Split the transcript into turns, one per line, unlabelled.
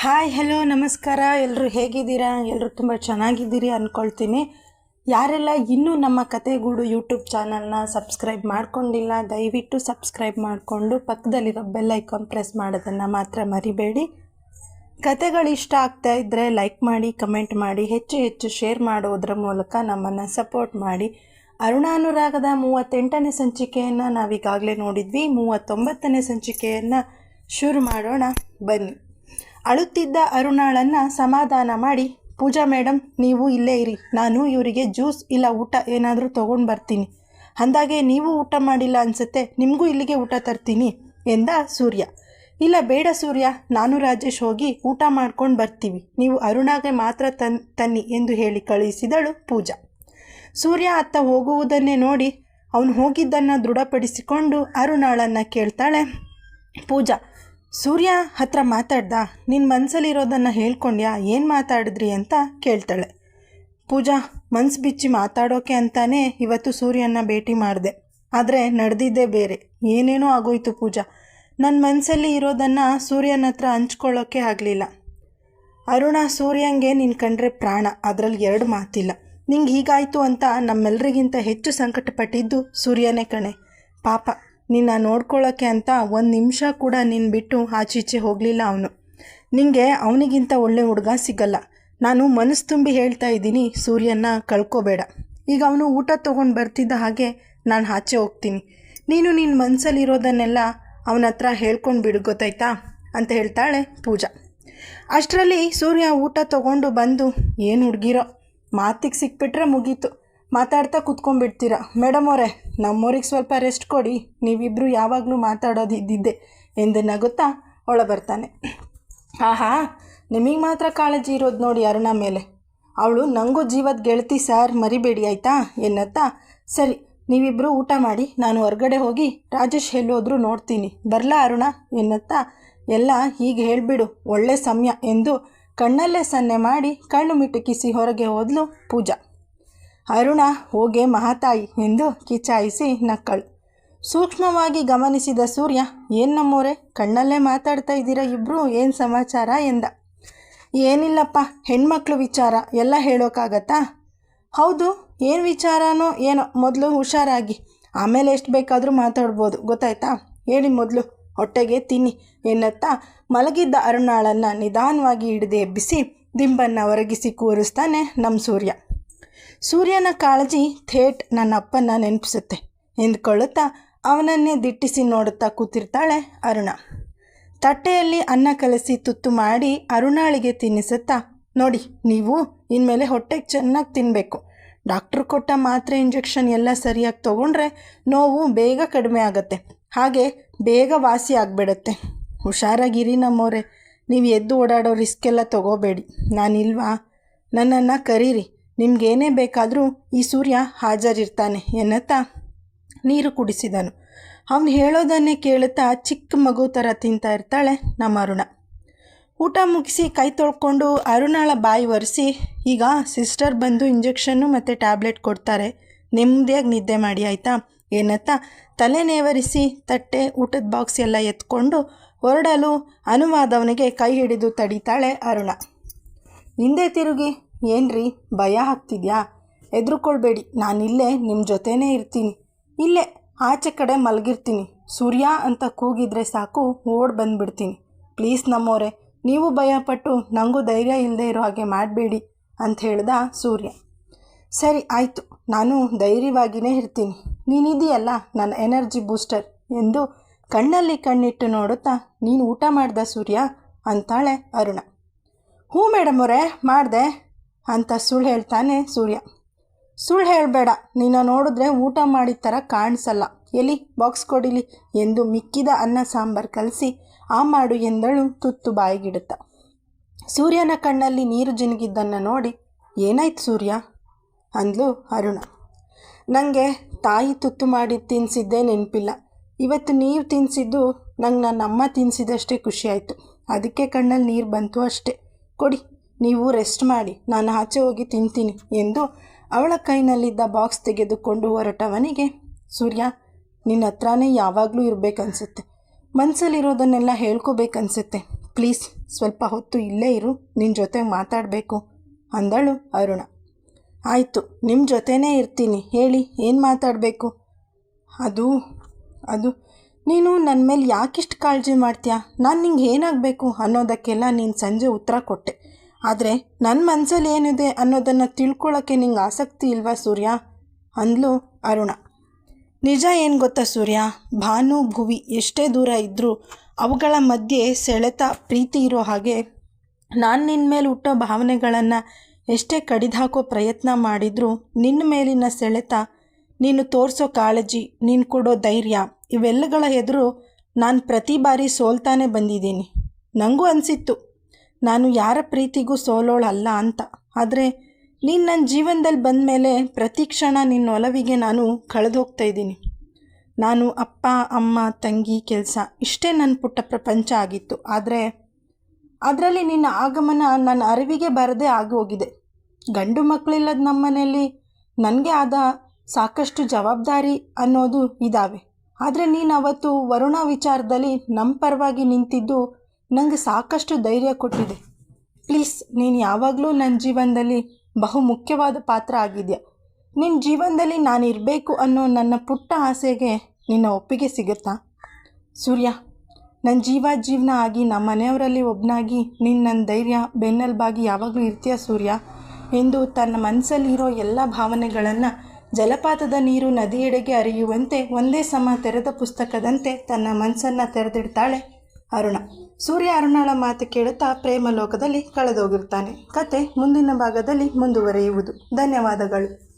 Hi hello ನಮಸ್ಕಾರ. ಎಲ್ಲರೂ ಹೇಗಿದ್ದೀರಾ? ಎಲ್ಲರೂ ತುಂಬ ಚೆನ್ನಾಗಿದ್ದೀರಿ ಅಂದ್ಕೊಳ್ತೀನಿ ಯಾರೆಲ್ಲ ಇನ್ನೂ ನಮ್ಮ ಕತೆಗೂಡು ಯೂಟ್ಯೂಬ್ ಚಾನಲ್ನ ಸಬ್ಸ್ಕ್ರೈಬ್ ಮಾಡ್ಕೊಂಡಿಲ್ಲ, ದಯವಿಟ್ಟು ಸಬ್ಸ್ಕ್ರೈಬ್ ಮಾಡಿಕೊಂಡು ಪಕ್ಕದಲ್ಲಿರೋ ಬೆಲ್ ಐಕಾನ್ ಪ್ರೆಸ್ ಮಾಡೋದನ್ನು ಮಾತ್ರ ಮರಿಬೇಡಿ. ಕತೆಗಳು ಇಷ್ಟ ಆಗ್ತಾ ಇದ್ದರೆ ಲೈಕ್ ಮಾಡಿ ಕಮೆಂಟ್ ಮಾಡಿ, ಹೆಚ್ಚು ಹೆಚ್ಚು ಶೇರ್ ಮಾಡೋದ್ರ ಮೂಲಕ ನಮ್ಮನ್ನು ಸಪೋರ್ಟ್ ಮಾಡಿ. ಅರುಣಾನುರಾಗದ ಮೂವತ್ತೆಂಟನೇ ಸಂಚಿಕೆಯನ್ನು ನಾವೀಗಾಗಲೇ ನೋಡಿದ್ವಿ. ಮೂವತ್ತೊಂಬತ್ತನೇ ಸಂಚಿಕೆಯನ್ನು ಶುರು ಮಾಡೋಣ. ಬನ್ನಿ. ಅಳುತ್ತಿದ್ದ ಅರುಣಾಳನ್ನು ಸಮಾಧಾನ ಮಾಡಿ, ಪೂಜಾ ಮೇಡಮ್ ನೀವು ಇಲ್ಲೇ ಇರಿ. ನಾನು ಇವರಿಗೆ ಜ್ಯೂಸ್ ಇಲ್ಲ ಊಟ ಏನಾದರೂ ತೊಗೊಂಡು ಬರ್ತೀನಿ. ಅಂದಾಗೆ ನೀವು ಊಟ ಮಾಡಿಲ್ಲ ಅನಿಸುತ್ತೆ, ನಿಮಗೂ ಇಲ್ಲಿಗೆ ಊಟ ತರ್ತೀನಿ ಎಂದ ಸೂರ್ಯ. ಇಲ್ಲ ಬೇಡ ಸೂರ್ಯ, ನಾನು ರಾಜೇಶ್ ಹೋಗಿ ಊಟ ಮಾಡ್ಕೊಂಡು ಬರ್ತೀವಿ. ನೀವು ಅರುಣಾಗೆ ಮಾತ್ರ ತನ್, ತನ್ನಿ ಎಂದು ಹೇಳಿ ಕಳುಹಿಸಿದಳು ಪೂಜಾ. ಸೂರ್ಯ ಅತ್ತ ಹೋಗುವುದನ್ನೇ ನೋಡಿ ಅವನು ಹೋಗಿದ್ದನ್ನು ದೃಢಪಡಿಸಿಕೊಂಡು ಅರುಣಾಳನ್ನು ಕೇಳ್ತಾಳೆ, ಪೂಜಾ ಸೂರ್ಯ ಹತ್ರ ಮಾತಾಡ್ದ ನಿನ್ನ ಮನಸ್ಸಲ್ಲಿರೋದನ್ನು ಹೇಳ್ಕೊಂಡ್ಯಾ? ಏನು ಮಾತಾಡಿದ್ರಿ? ಅಂತ ಕೇಳ್ತಾಳೆ. ಪೂಜಾ, ಮನ್ಸು ಬಿಚ್ಚಿ ಮಾತಾಡೋಕೆ ಅಂತಾನೆ ಇವತ್ತು ಸೂರ್ಯನ ಭೇಟಿ ಮಾಡಿದೆ. ಆದರೆ ನಡೆದಿದ್ದೇ ಬೇರೆ. ಏನೇನೋ ಆಗೋಯ್ತು ಪೂಜಾ. ನನ್ನ ಮನಸ್ಸಲ್ಲಿ ಇರೋದನ್ನು ಸೂರ್ಯನ ಹತ್ರ ಹಂಚ್ಕೊಳ್ಳೋಕೆ ಆಗಲಿಲ್ಲ. ಅರುಣ ಸೂರ್ಯಂಗೆ ನಿನ್ನ ಕಂಡ್ರೆ ಪ್ರಾಣ, ಅದರಲ್ಲಿ ಎರಡು ಮಾತಿಲ್ಲ. ನಿಂಗೆ ಹೀಗಾಯಿತು ಅಂತ ನಮ್ಮೆಲ್ಲರಿಗಿಂತ ಹೆಚ್ಚು ಸಂಕಟಪಟ್ಟಿದ್ದು ಸೂರ್ಯನೇ ಕಣೆ. ಪಾಪ. ನಿನ್ನ ನೋಡ್ಕೊಳ್ಳೋಕ್ಕೆ ಅಂತ ಒಂದು ನಿಮಿಷ ಕೂಡ ನಿನ್ನ ಬಿಟ್ಟು ಆಚೀಚೆ ಹೋಗಲಿಲ್ಲ ಅವನು. ನಿನಗೆ ಅವನಿಗಿಂತ ಒಳ್ಳೆ ಹುಡುಗ ಸಿಗಲ್ಲ. ನಾನು ಮನಸ್ಸು ತುಂಬಿ ಹೇಳ್ತಾ ಇದ್ದೀನಿ ಸೂರ್ಯನ ಕಳ್ಕೋಬೇಡ. ಈಗ ಅವನು ಊಟ ತೊಗೊಂಡು ಬರ್ತಿದ್ದ ಹಾಗೆ ನಾನು ಆಚೆ ಹೋಗ್ತೀನಿ. ನೀನು ನಿನ್ನ ಮನಸ್ಸಲ್ಲಿರೋದನ್ನೆಲ್ಲ ಅವನ ಹತ್ರ ಹೇಳ್ಕೊಂಡು ಬಿಡು, ಗೊತ್ತಾಯ್ತಾ? ಅಂತ ಹೇಳ್ತಾಳೆ ಪೂಜಾ. ಅಷ್ಟರಲ್ಲಿ ಸೂರ್ಯ ಊಟ ತೊಗೊಂಡು ಬಂದು, ಏನು ಹುಡುಗಿರೋ? ಮಾತಿಗೆ ಸಿಕ್ಬಿಟ್ರೆ ಮುಗೀತು. ಮಾತಾಡ್ತಾ ಕುತ್ಕೊಂಡ್ಬಿಡ್ತೀರ? ಮೇಡಮ್ ಅವರೇ ನಮ್ಮವ್ರಿಗೆ ಸ್ವಲ್ಪ ರೆಸ್ಟ್ ಕೊಡಿ. ನೀವಿಬ್ಬರು ಯಾವಾಗಲೂ ಮಾತಾಡೋದು ಇದ್ದಿದ್ದೆ. ಎಂದು ನಗುತ್ತಾ ಒಳ ಬರ್ತಾನೆ ಆಹಾ, ನಿಮಗೆ ಮಾತ್ರ ಕಾಳಜಿ ಇರೋದು ನೋಡಿ ಅರುಣ ಮೇಲೆ. ಅವಳು ನನಗೂ ಜೀವದ ಗೆಳತಿ ಸರ್, ಮರಿಬೇಡಿ, ಆಯಿತಾ? ಎನ್ನತ್ತಾ, ಸರಿ ನೀವಿಬ್ಬರು ಊಟ ಮಾಡಿ, ನಾನು ಹೊರಗಡೆ ಹೋಗಿ ರಾಜೇಶ್ ಎಲ್ಲೋದ್ರೂ ನೋಡ್ತೀನಿ. ಬರಲಾ ಅರುಣ? ಎನ್ನತ್ತಾ, ಎಲ್ಲ ಹೀಗೆ ಹೇಳಿಬಿಡು, ಒಳ್ಳೆ ಸಮಯ ಎಂದು ಕಣ್ಣಲ್ಲೇ ಸನ್ನೆ ಮಾಡಿ ಕಣ್ಣು ಮಿಟುಕಿಸಿ ಹೊರಗೆ ಹೋದಲು ಪೂಜಾ. ಅರುಣ ಹೋಗೆ ಮಹಾತಾಯಿ ಎಂದು ಕಿಚಾಯಿಸಿ ನಕ್ಕಳು. ಸೂಕ್ಷ್ಮವಾಗಿ ಗಮನಿಸಿದ ಸೂರ್ಯ, ಏನು ನಮ್ಮೋರೆ, ಕಣ್ಣಲ್ಲೇ ಮಾತಾಡ್ತಾ ಇದ್ದೀರಾ ಇಬ್ಬರು ಏನು ಸಮಾಚಾರ? ಎಂದ. ಏನಿಲ್ಲಪ್ಪ, ಹೆಣ್ಮಕ್ಳು ವಿಚಾರ. ಎಲ್ಲ ಹೇಳೋಕ್ಕಾಗತ್ತಾ ಹೌದು, ಏನು ವಿಚಾರನೋ ಏನೋ, ಮೊದಲು ಹುಷಾರಾಗಿ. ಆಮೇಲೆ ಎಷ್ಟು ಬೇಕಾದರೂ ಮಾತಾಡ್ಬೋದು, ಗೊತ್ತಾಯ್ತಾ? ಹೇಳಿ ಮೊದಲು, ಹೊಟ್ಟೆಗೆ ತಿನ್ನಿ ಎನ್ನುತ್ತಾ ಮಲಗಿದ್ದ ಅರುಣಾಳನ್ನು ನಿಧಾನವಾಗಿ ಹಿಡಿದು ಎಬ್ಬಿಸಿ, ದಿಂಬನ್ನು ಒರಗಿಸಿ ಕೂರಿಸ್ತಾನೆ ನಮ್ಮ ಸೂರ್ಯ. ಸೂರ್ಯನ ಕಾಳಜಿ ಥೇಟ್ ನನ್ನ ಅಪ್ಪನ ನೆನಪಿಸುತ್ತೆ. ಎಂದುಕೊಳ್ಳುತ್ತಾ ಅವನನ್ನೇ ದಿಟ್ಟಿಸಿ ನೋಡುತ್ತಾ ಕೂತಿರ್ತಾಳೆ ಅರುಣ. ತಟ್ಟೆಯಲ್ಲಿ ಅನ್ನ ಕಲಸಿ ತುತ್ತು ಮಾಡಿ ಅರುಣಾಳಿಗೆ ತಿನ್ನಿಸುತ್ತಾ, ನೋಡಿ, ನೀವು ಇನ್ಮೇಲೆ ಹೊಟ್ಟೆಗೆ ಚೆನ್ನಾಗಿ ತಿನ್ನಬೇಕು ಡಾಕ್ಟ್ರು ಕೊಟ್ಟ ಮಾತ್ರೆ ಇಂಜೆಕ್ಷನ್ ಎಲ್ಲ ಸರಿಯಾಗಿ ತೊಗೊಂಡ್ರೆ ನೋವು ಬೇಗ ಕಡಿಮೆ ಆಗುತ್ತೆ. ಹಾಗೆ ಬೇಗ ವಾಸಿ ಆಗಿಬಿಡುತ್ತೆ. ಹುಷಾರಾಗಿರಿ ನಮ್ಮೋರೆ. ನೀವು ಎದ್ದು ಓಡಾಡೋ ರಿಸ್ಕೆಲ್ಲ ತಗೋಬೇಡಿ ತೊಗೋಬೇಡಿ. ನಾನಿಲ್ವಾ? ನನ್ನನ್ನು ಕರೀರಿ. ನಿಮ್ಗೇನೇ ಬೇಕಾದರೂ ಈ ಸೂರ್ಯ ಹಾಜರಿರ್ತಾನೆ ಎನ್ನುತ್ತಾ ನೀರು ಕುಡಿಸಿದನು. ಅವನು ಹೇಳೋದನ್ನೇ ಕೇಳುತ್ತಾ ಚಿಕ್ಕ ಮಗು ಥರ ತಿಂತಾ ಇರ್ತಾಳೆ ನಮ್ಮ ಅರುಣ. ಊಟ ಮುಗಿಸಿ ಕೈ ತೊಳ್ಕೊಂಡು ಅರುಣಾಳ ಬಾಯಿ ಒರೆಸಿ, ಈಗ ಸಿಸ್ಟರ್ ಬಂದು ಇಂಜೆಕ್ಷನ್ನು ಮತ್ತು ಟ್ಯಾಬ್ಲೆಟ್ ಕೊಡ್ತಾರೆ. ನೆಮ್ಮದಿಯಾಗಿ ನಿದ್ದೆ ಮಾಡಿ, ಆಯಿತಾ? ಏನತ್ತಾ ತಲೆ ನೇವರಿಸಿ ತಟ್ಟೆ ಊಟದ ಬಾಕ್ಸ್ ಎಲ್ಲ ಎತ್ಕೊಂಡು ಹೊರಡಲು ಅನುವಾದವನಿಗೆ ಕೈ ಹಿಡಿದು ತಡೀತಾಳೆ ಅರುಣ. ಹಿಂದೆ ತಿರುಗಿ ಏನ್ರಿ, ಭಯ ಆಗ್ತಿದ್ಯಾ? ಹೆದ್ರುಕೊಳ್ಬೇಡಿ, ನಾನಿಲ್ಲೇ ನಿಮ್ಮ ಜೊತೆನೇ ಇರ್ತೀನಿ. ಇಲ್ಲೇ, ಆಚೆ ಕಡೆ ಮಲಗಿರ್ತೀನಿ. ಸೂರ್ಯ ಅಂತ ಕೂಗಿದ್ರೆ ಸಾಕು, ಓಡ್ ಬಂದುಬಿಡ್ತೀನಿ. ಪ್ಲೀಸ್ ನಮ್ಮೋರೆ, ನೀವು ಭಯಪಟ್ಟು ನನಗೂ ಧೈರ್ಯ ಇಲ್ಲದೆ ಇರೋ ಹಾಗೆ ಮಾಡಬೇಡಿ, ಅಂತ ಹೇಳ್ದ ಸೂರ್ಯ. ಸರಿ, ಆಯಿತು. ನಾನು ಧೈರ್ಯವಾಗಿಯೇ ಇರ್ತೀನಿ. ನೀನಿದೆಯಲ್ಲ ನನ್ನ ಎನರ್ಜಿ ಬೂಸ್ಟರ್, ಎಂದು ಕಣ್ಣಲ್ಲಿ ಕಣ್ಣಿಟ್ಟು ನೋಡುತ್ತಾ, ನೀನು ಊಟ ಮಾಡ್ದ ಸೂರ್ಯ? ಅಂತಾಳೆ ಅರುಣ. ಹ್ಞೂ ಮೇಡಮ್ ಅವರೇ ಮಾಡಿದೆ? ಅಂತ ಸುಳ್ಳು ಹೇಳ್ತಾನೆ ಸೂರ್ಯ. ಸುಳ್ಳು ಹೇಳಬೇಡ, ನಿನ್ನ ನೋಡಿದ್ರೆ ಊಟ ಮಾಡಿದ ಥರ ಕಾಣಿಸಲ್ಲ. ಎಲ್ಲಿ ಬಾಕ್ಸ್ ಕೊಡಿಲಿ ಎಂದು ಮಿಕ್ಕಿದ ಅನ್ನ ಸಾಂಬಾರು ಕಲಸಿ ಆ ಮಾಡು ಎಂದಳು ತುತ್ತು ಬಾಯಿಗಿಡುತ್ತ. ಸೂರ್ಯನ ಕಣ್ಣಲ್ಲಿ ನೀರು ಜಿನುಗಿದ್ದನ್ನು ನೋಡಿ, ಏನಾಯ್ತು ಸೂರ್ಯ? ಅಂದ್ಲು ಅರುಣ. ನನಗೆ ತಾಯಿ ತುತ್ತು ಮಾಡಿ ತಿನ್ನಿಸಿದ್ದೇ ನೆನಪಿಲ್ಲ. ಇವತ್ತು ನೀರು ತಿನ್ನಿಸಿದ್ದು ನಂಗೆ ನನ್ನ ಅಮ್ಮ ತಿನ್ನಿಸಿದಷ್ಟೇ ಖುಷಿಯಾಯಿತು. ಅದಕ್ಕೆ ಕಣ್ಣಲ್ಲಿ ನೀರು ಬಂತು ಅಷ್ಟೇ. ಕೊಡಿ. ನೀವು ರೆಸ್ಟ್ ಮಾಡಿ, ನಾನು ಆಚೆ ಹೋಗಿ ತಿಂತೀನಿ ಎಂದು ಅವಳ ಕೈನಲ್ಲಿದ್ದ ಬಾಕ್ಸ್ ತೆಗೆದುಕೊಂಡು ಹೊರಟವನಿಗೆ, ಸೂರ್ಯ, ನಿನ್ನ ಹತ್ರನೇ ಯಾವಾಗಲೂ ಇರಬೇಕನ್ಸುತ್ತೆ. ಮನಸ್ಸಲ್ಲಿರೋದನ್ನೆಲ್ಲ ಹೇಳ್ಕೋಬೇಕನ್ಸುತ್ತೆ. ಪ್ಲೀಸ್, ಸ್ವಲ್ಪ ಹೊತ್ತು ಇಲ್ಲೇ ಇರು ನಿನ್ನ ಜೊತೆ ಮಾತಾಡಬೇಕು, ಅಂದಳು ಅರುಣ. ಆಯಿತು ನಿಮ್ಮ ಜೊತೆನೇ ಇರ್ತೀನಿ, ಹೇಳಿ, ಏನು ಮಾತಾಡಬೇಕು? ಅದು ಅದು, ನೀನು ನನ್ನ ಮೇಲೆ ಯಾಕಿಷ್ಟು ಕಾಳಜಿ ಮಾಡ್ತೀಯಾ? ನಾನು ನಿಂಗೆ ಏನಾಗಬೇಕು ಅನ್ನೋದಕ್ಕೆಲ್ಲ ನೀನು ಸಂಜೆ ಉತ್ತರ ಕೊಟ್ಟೆ. ಆದರೆ ನನ್ನ ಮನಸ್ಸಲ್ಲಿ ಏನಿದೆ ಅನ್ನೋದನ್ನು ತಿಳ್ಕೊಳ್ಳೋಕ್ಕೆ ನಿಂಗೆ ಆಸಕ್ತಿ ಇಲ್ವಾ ಸೂರ್ಯ? ಅಂದ್ಲು ಅರುಣ. ನಿಜ ಏನು ಗೊತ್ತಾ ಸೂರ್ಯ? ಭಾನು, ಭುವಿ ಎಷ್ಟೇ ದೂರ ಇದ್ದರೂ ಅವುಗಳ ಮಧ್ಯೆ ಸೆಳೆತ, ಪ್ರೀತಿ ಇರೋ ಹಾಗೆ ನಾನು ನಿನ್ನ ಮೇಲೆ ಹುಟ್ಟೋ ಭಾವನೆಗಳನ್ನು ಎಷ್ಟೇ ಕಡಿದಾಕೋ ಪ್ರಯತ್ನ ಮಾಡಿದರೂ ನಿನ್ನ ಮೇಲಿನ ಸೆಳೆತ, ನೀನು ತೋರಿಸೋ ಕಾಳಜಿ, ನೀನು ಕೊಡೋ ಧೈರ್ಯ, ಇವೆಲ್ಲಗಳ ಎದುರು ನಾನು ಪ್ರತಿ ಬಾರಿ ಸೋಲ್ತಾನೆ ಬಂದಿದ್ದೀನಿ. ನನಗೂ ಅನಿಸಿತ್ತು. ನಾನು ಯಾರ ಪ್ರೀತಿಗೂ ಸೋಲೋಳಲ್ಲ ಅಂತ. ಆದರೆ ನೀನು ನನ್ನ ಜೀವನದಲ್ಲಿ ಬಂದ ಮೇಲೆ ಪ್ರತಿ ಕ್ಷಣ ನಿನ್ನ ಒಲವಿಗೆ ನಾನು ಕಳೆದು ಹೋಗ್ತಾ ಇದ್ದೀನಿ. ನಾನು ಅಪ್ಪ, ಅಮ್ಮ, ತಂಗಿ ಕೆಲಸ ಇಷ್ಟೇ ನನ್ನ ಪುಟ್ಟ ಪ್ರಪಂಚ ಆಗಿತ್ತು. ಆದರೆ ಅದರಲ್ಲಿ ನಿನ್ನ ಆಗಮನ ನನ್ನ ಅರಿವಿಗೆ ಬರದೇ ಆಗಿ ಹೋಗಿದೆ ಗಂಡು ಮಕ್ಕಳಿಲ್ಲದ ಮನೆಯಲ್ಲಿ ನನಗೆ ಆದ ಸಾಕಷ್ಟು ಜವಾಬ್ದಾರಿ ಅನ್ನೋದು ಇದ್ದಾವೆ ಆದರೆ ನೀನು ಅವತ್ತು ವರುಣ ವಿಚಾರದಲ್ಲಿ ನಮ್ಮ ಪರವಾಗಿ ನಿಂತಿದ್ದು ನನಗೆ ಸಾಕಷ್ಟು ಧೈರ್ಯ ಕೊಟ್ಟಿದೆ. ಪ್ಲೀಸ್, ನೀನು ಯಾವಾಗಲೂ ನನ್ನ ಜೀವನದಲ್ಲಿ ಬಹು ಮುಖ್ಯವಾದ ಪಾತ್ರ ಆಗಿದೆಯಾ? ನಿನ್ನ ಜೀವನದಲ್ಲಿ ನಾನು ಇರಬೇಕು ಅನ್ನೋ ನನ್ನ ಪುಟ್ಟ ಆಸೆಗೆ ನಿನ್ನ ಒಪ್ಪಿಗೆ ಸಿಗುತ್ತಾ? ಸೂರ್ಯ ನನ್ನ ಜೀವ ಜೀವನ ಆಗಿ ನಮ್ಮ ಮನೆಯವರಲ್ಲಿ ಒಬ್ಬನಾಗಿ ನಿನ್ನ ನನ್ನ ಧೈರ್ಯ, ಬೆನ್ನೆಲುಬಾಗಿ ಯಾವಾಗಲೂ ಇರ್ತೀಯ ಸೂರ್ಯ? ಎಂದು ತನ್ನ ಮನಸ್ಸಲ್ಲಿರೋ ಎಲ್ಲ ಭಾವನೆಗಳನ್ನು ಜಲಪಾತದ ನೀರು ನದಿಯೆಡೆಗೆ ಹರಿಯುವಂತೆ ಒಂದೇ ಸಮ ತೆರೆದ ಪುಸ್ತಕದಂತೆ ತನ್ನ ಮನಸ್ಸನ್ನು ತೆರೆದಿಡ್ತಾಳೆ ಅರುಣ. ಸೂರ್ಯ ಅರುಣಾಳ ಮಾತು ಕೇಳುತ್ತಾ ಪ್ರೇಮ ಲೋಕದಲ್ಲಿ ಕಳೆದೋಗಿರ್ತಾನೆ ಕತೆ ಮುಂದಿನ ಭಾಗದಲ್ಲಿ ಮುಂದುವರಿಯುವುದು. ಧನ್ಯವಾದಗಳು.